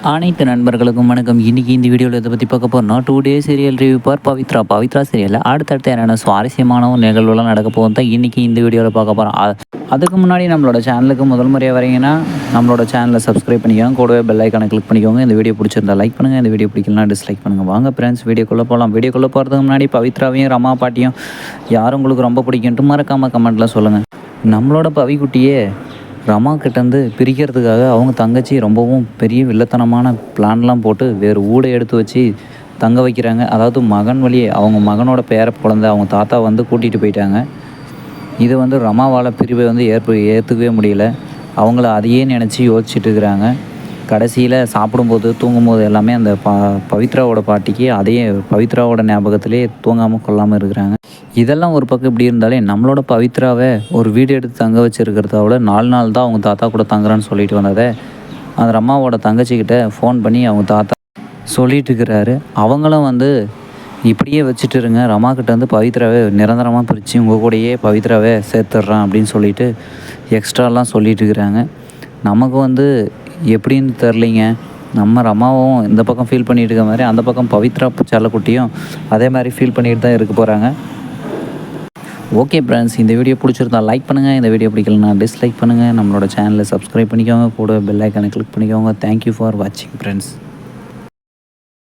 அனைத்து நண்பர்களுக்கும் வணக்கம். இன்றைக்கி இந்த வீடியோவில் இதை பற்றி பார்க்க போகிறோம்னா today serial review for Pavithra. Pavithra சீரியலில் அடுத்தடுத்து என்னென்ன சுவாரஸ்யமான நிகழ்வுலாம் நடக்க போகும் தான் இன்றைக்கி இந்த வீடியோவில் பார்க்க போகிறோம் அதுக்கு முன்னாடி நம்மளோட சேனலுக்கு முதல் முறையாக வரீங்கன்னா நம்மளோட சேனலை சப்ஸ்கிரைப் பண்ணிக்கோங்க. கூடவே பெல் ஐக்கானை கிளிக் பண்ணிக்கோங்க. இந்த வீடியோ பிடிச்சிருந்தா லைக் பண்ணுங்கள் இந்த வீடியோ பிடிக்கலாம் டிஸ்லைக் பண்ணுங்கள் வாங்க ஃப்ரெண்ட்ஸ் வீடியோக்குள்ளே போகலாம் வீடியோக்குள்ளே போகிறதுக்கு முன்னாடி பவித்ராவையும் ரமா பாட்டியும் யார் உங்களுக்கு ரொம்ப பிடிக்குன்ட்டு மறக்காமல் கமெண்ட்டில் சொல்லுங்கள் நம்மளோட பவிக்குட்டியே ரமா கிட்டேருந்து பிரிக்கிறதுக்காக அவங்க தங்கச்சி ரொம்பவும் பெரிய வில்லத்தனமான பிளான்லாம் போட்டு வேறு ஊடை எடுத்து வச்சு தங்க வைக்கிறாங்க. அதாவது மகன் வழியே அவங்க மகனோட பேர குழந்தை அவங்க தாத்தா வந்து கூட்டிகிட்டு போயிட்டாங்க. இது வந்து ரமாவால் பிரிவை வந்து ஏற்ப ஏற்றுக்கவே முடியல. அவங்கள அதையே நினச்சி யோசிச்சுட்டு இருக்கிறாங்க. கடைசியில் சாப்பிடும்போது தூங்கும்போது எல்லாமே அந்த ப பவித்ராவோட பாட்டிக்கு அதையே பவித்ராவோட ஞாபகத்திலே தூங்காமல் கொள்ளாமல் இருக்கிறாங்க. இதெல்லாம் ஒரு பக்கம் இப்படி இருந்தாலே நம்மளோட பவித்ராவை ஒரு வீடு எடுத்து தங்க வச்சுருக்கிறத விட நாலு நாள் தான் அவங்க தாத்தா கூட தங்குறான்னு சொல்லிட்டு வந்ததை. அந்த அம்மாவோட தங்கச்சிக்கிட்ட ஃபோன் பண்ணி அவங்க தாத்தா சொல்லிட்டு இருக்கிறாரு. அவங்களும் வந்து இப்படியே வச்சுட்டு இருங்க. ரமா கிட்ட வந்து பவித்ராவை நிரந்தரமாக பிரித்து உங்கள் கூடயே பவித்ராவை சேர்த்துட்றான் அப்படின்னு சொல்லிட்டு எக்ஸ்ட்ராலாம் சொல்லிட்டு இருக்கிறாங்க. நமக்கு வந்து எப்படின்னு தெரிலிங்க நம்ம ரமாவும் இந்த பக்கம் ஃபீல் பண்ணிட்டு இருக்க மாதிரி அந்த பக்கம் பவித்ரா செல்லக்குட்டியும் அதே மாதிரி ஃபீல் பண்ணிட்டு தான் இருக்க போகிறாங்க ஓகே ஃப்ரெண்ட்ஸ் இந்த வீடியோ பிடிச்சிருந்தா லைக் பண்ணுங்கள் இந்த வீடியோ பிடிக்கலனா டிஸ்லைக் பண்ணுங்கள் நம்மளோட சேனலை சப்ஸ்கிரைப் பண்ணிக்கோங்க. கூட பெல் ஐக்கானை கிளிக் பண்ணிக்கோங்க. தேங்க்யூ ஃபார் வாட்சிங் ஃப்ரெண்ட்ஸ்